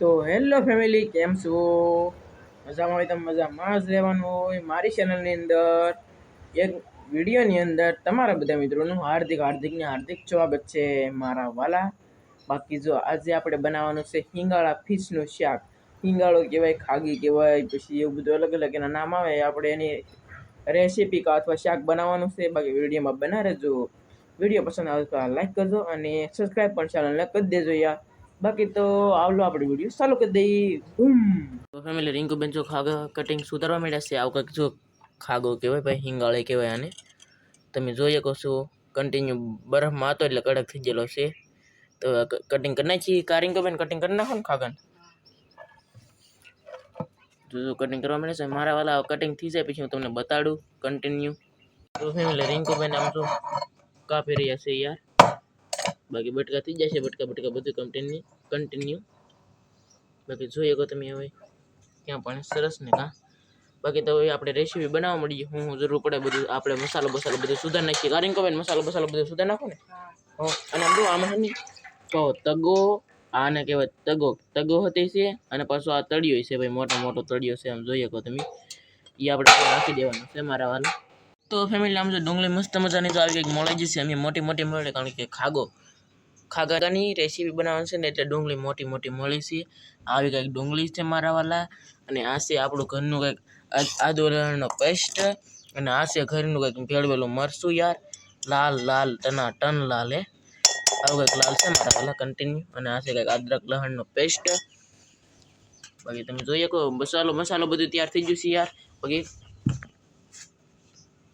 તો hello family, કેમ છો? મજામાં હોય તો મજામાં જ રહેવાનું હોય મારી ચેનલની અંદર. એક વિડીયોની અંદર તમારા બધા મિત્રોનું હાર્દિક હાર્દિક ને હાર્દિક સ્વાગત છે મારા વાલા. બાકી જો આજે આપણે બનાવવાનું છે હિંગાળા ફિશનું શાક. હિંગાળો કહેવાય, ખાગી કહેવાય, પછી એવું બધું અલગ અલગ એના નામ આવે, આપણે એની રેસીપી કા અથવા શાક બનાવવાનું છે. બાકી વિડીયોમાં બના રહેજો વીડિયો પસંદ આવે તો લાઈક કરજો અને સબસ્ક્રાઈબ પણ ચેનલને કરી દેજો યાર. બાકી તો આવલો આપણે વીડિયો. ચાલુ કરી દઈ બૂમ તો ફેમિલી રિંકુ બેન જો ખાગો કટિંગ સુધારવા માંડ્યા છે, આવું કંઈક જો ખાગો કહેવાય ભાઈ, હિંગાળે કહેવાય આને. તમે જોઈ શકો છો કન્ટિન્યુ બરફમાં હતો એટલે કડક થઈ ગયેલો છે. તો કટિંગ કરી નાખી, કા બેન કટિંગ કરી નાખો ને ખાગન? જો જો કટિંગ કરવા મળે છે, મારા વાલા કટિંગ થઈ જાય, પછી હું તમને બતાડું કન્ટિન્યુ તો ફેમિલી રિંકુ બેન આમ તો કાપી રહ્યા છે યાર. બાકી બટકા થઈ જશે બટકા બટકા બધું કન્ટિન્યુ કન્ટિન્યુ બાકી જોઈએ કહો તમે હવે ક્યાં પણ સરસ ને કાં. બાકી તો હવે આપણે રેસીપી બનાવવા મળીએ હું જરૂર પડે બધું આપણે મસાલો બસાલો બધું સુધાર નાખીએ. કારણ કે મસાલો બસાલો બધું સુધાર નાખો ને? હો. અને આમ જો આમાં છે તો તગો આને કહેવાય તગો. તગો હતી છે અને પાછો આ તળિયો છે ભાઈ મોટો મોટો તળિયો છે. આમ જોઈએ કહો તમે. એ આપણે નાખી દેવાનું છે મારા તો ફેમિલી આમ જો ડુંગળી મસ્ત મજાની તો આવી કંઈક મળી જશે. અમે મોટી મોટી મળે કારણ કે ખાગો. ખાગાની રેસીપી બનાવવાની છે ને એટલે ડુંગળી મોટી મોટી મળી છે. આવી કંઈક ડુંગળી છે મારા વાલા. અને આ છે આપણું ઘરનું કંઈક આદુ લસણનો પેસ્ટ અને આ છે ઘરનું કંઈક ભેળવેલું મરચું યાર. લાલ લાલ, ટના, ટન લાલ હે. આવું કંઈક લાલ છે મારા વાલા કન્ટિન્યુ અને આ છે કંઈક અદરક લહણનો પેસ્ટ બાકી તમે જોઈએ કહો મસાલો મસાલો બધું તૈયાર થઈ ગયું છે યાર. બાકી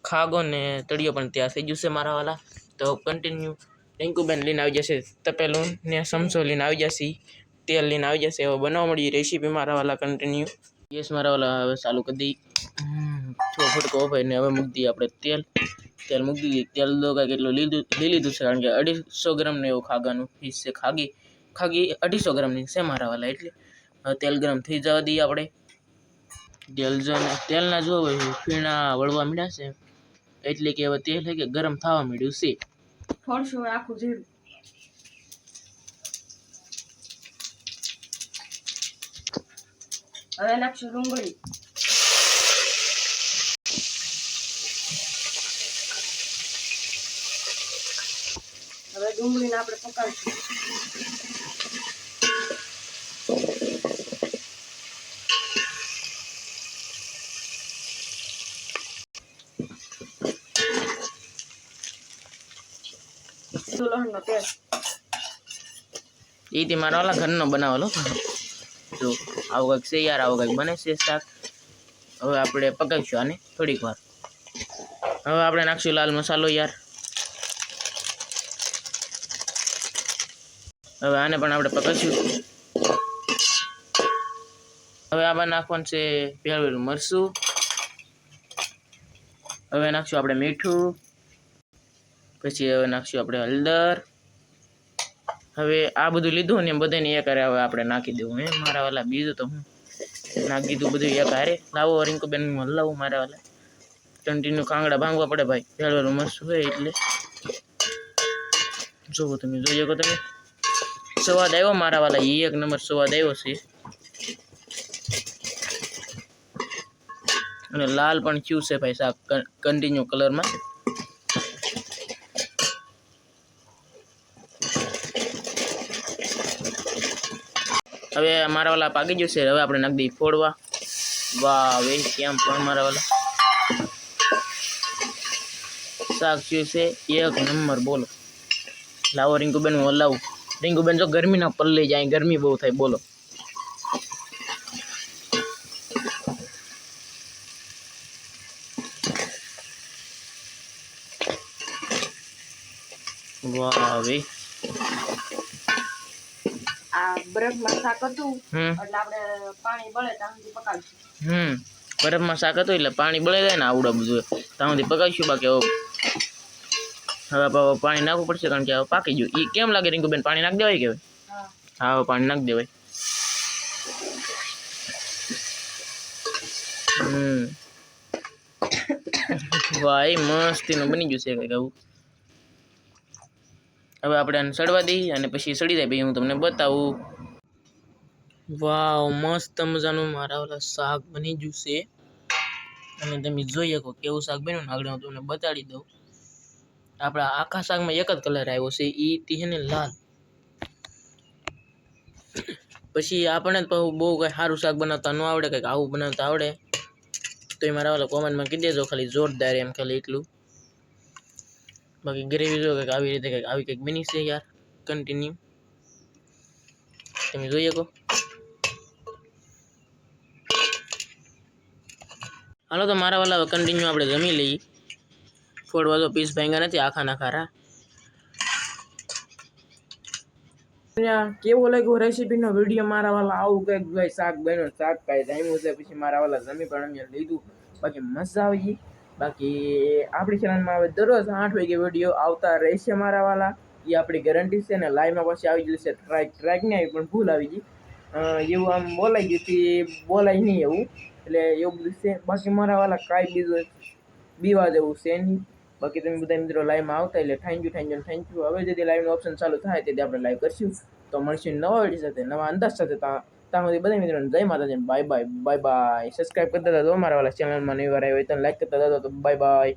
ખાગો ને તળિયો પણ તૈયાર થઈ ગયું છે મારા વાલા. તો કન્ટિન્યુ રિંકુબેન લઈને આવી જશે તપેલું ને સમસો લઈને આવી જશે તેલ લઈને આવી જશે હવે બનાવવા મળી રેસીપી મારા વાલા કન્ટિન્યુ ગેસ મારા વાલા હવે ચાલુ કરી દઈ છ ફટકો ભાઈ ને હવે મૂકી દઈએ આપણે તેલ તેલ મૂકી દઈએ તેલ તો કાંઈક એટલું લીધું લઈ લીધું છે કારણ કે અઢીસો ગ્રામનું એવું ખાગાનું ફીસ છે ખાગી ખાગી અઢીસો ગ્રામની છે મારા વાલા એટલે હવે તેલ ગરમ થઈ જવા દઈએ આપણે તેલ જો તેલના જો ફીણા વળવા મળ્યા છે એટલે કે હવે તેલ છે કે ગરમ થવા માંડ્યું છે થોડું આખું જીરું હવે નાખશું ડુંગળી હવે ડુંગળીને આપણે પકાવીશું એ તે મારા વાલા ઘરનો બનાવેલો. જો, આવું કંઈક છે યાર, આવું કંઈક બને છે શાક. હવે આપણે પકાવીશું આને થોડીક વાર. હવે આપણે નાખશું લાલ મસાલો યાર. હવે આને પણ આપણે પકાવીશું. હવે આમાં નાખવાનું છે પહેલું મરચું. હવે નાખશું આપણે મીઠું. પછી હવે નાખશું આપણે હળદર. હવે આ બધું લીધું ને બધાને એક હારે હવે આપણે નાખી દેવું, હે? મારા વાલા, બીજું તો હું નાખી દીધું બધું એક હારે. લાવો રિંકુબેન હું હલાવું મારા વાલા. કન્ટિન્યુ કાંગડા ભાંગવા પડે ભાઈ. ભેળવેલું મસ્ત હોય એટલે. જોવો તમે, જોઈ શકો તમે. સ્વાદ આવ્યો મારા વાલા એ એક નંબર સ્વાદ આવ્યો છે. અને લાલ પણ ક્યુ છે ભાઈ શાક કન્ટિન્યુ કલરમાં હવે મારા વાલા પાકી જશે હવે આપણે નાખી ફોડવા. વાહ હવે કેમ પણ મારા વાલા. શાક થયું છે. એક નંબર, બોલો. લાવો રિંકુબેન હું હલાવું. રિંકુબેન જો ગરમીના પલ્લે જાય, ગરમી બહુ થાય, બોલો. વાહ હવે આ બરફમાં શાક હતું એટલે આપણે પાણી બળે ત્યાં સુધી પકાવીશું. હમ. બરફમાં શાક હતું એટલે પાણી બળે જાય ને આવડે બધું. ત્યાં સુધી પકાવીશું બાકી હવે હવે પાણી નાખવું પડશે કારણ કે હવે પાકી ગયું. એ કેમ લાગે રિંકુબેન? પાણી નાખી દેવાય કે હા. હવે પાણી નાખી દેવાય. હમ. એ મસ્તીનું બની ગયું છે કંઈક આવું. હવે આપણે આને સડવા દઈએ અને પછી સડી જાય. પછી હું તમને બતાવું. વાવ, મસ્ત મજાનું મારા ઓલા શાક બની ગયું છે. અને તમે જોઈ શકો કેવું શાક બન્યું આગળ હું તમને બતાડી દઉં. આપણા આખા શાકમાં એક જ કલર આવ્યો છે. એ તી છે લાલ. પછી આપણને બહુ કંઈ સારું શાક બનાવતા ન આવડે, કંઈક આવું બનાવતા આવડે. તો એ મારા ઓલા કોમેન્ટમાં કહી દેજો ખાલી જોરદાર એમ ખાલી એટલું. બાકી ગ્રેવી જો કંઈક આવી રીતે કંઈક આવી કંઈક બની છે યાર. કન્ટિન્યુ તમે જોઈ શકો. હાલો તો મારા વાલા કન્ટિન્યુ આપણે જમી લઈએ. ફોડવા તો પીસ ભાંગ્યા નથી, આખા ના ખારા કેવો લાગ્યો રેસીપીનો વીડિયો મારા વાલા આવું કંઈક શાક બન્યો, શાક કાંઈ જામ્યું પછી મારા વાલા જમી પણ અમે લીધું. બાકી મજા આવી ગઈ. બાકી આપણી ચેનલમાં હવે દરરોજ આઠ વાગે વીડિયો આવતા રહેશે મારા વાલા. એ આપણી ગેરંટી છે ને લાઈવમાં પછી આવી જશે ટ્રાક ટ્રાક નહીં આવી પણ ભૂલ આવી ગઈ. એવું આમ બોલાઈ ગયું હતી બોલાય નહીં એવું. એટલે એવું બધું છે. બાકી મારા વાલા કાંઈ બીજું બીવા જેવું છે નહીં. બાકી તમે બધા મિત્રો લાઈવમાં આવતા એટલે thank you thank you thank you હવે જેથી લાઈવનું ઓપ્શન ચાલુ થાય, તેથી આપણે લાઈવ કરશું. તો મળશું નવા વીડિયો સાથે, નવા અંદાજ સાથે. ત્યાં ત્યાં સુધી બધા મિત્રોને જય માતાજી bye bye bye bye subscribe કરતા હતા તો મારા વાળા ચેનલમાં નહીં વાર આવ્યો હોય તો લાઈક કરતા હતા તો બાય બાય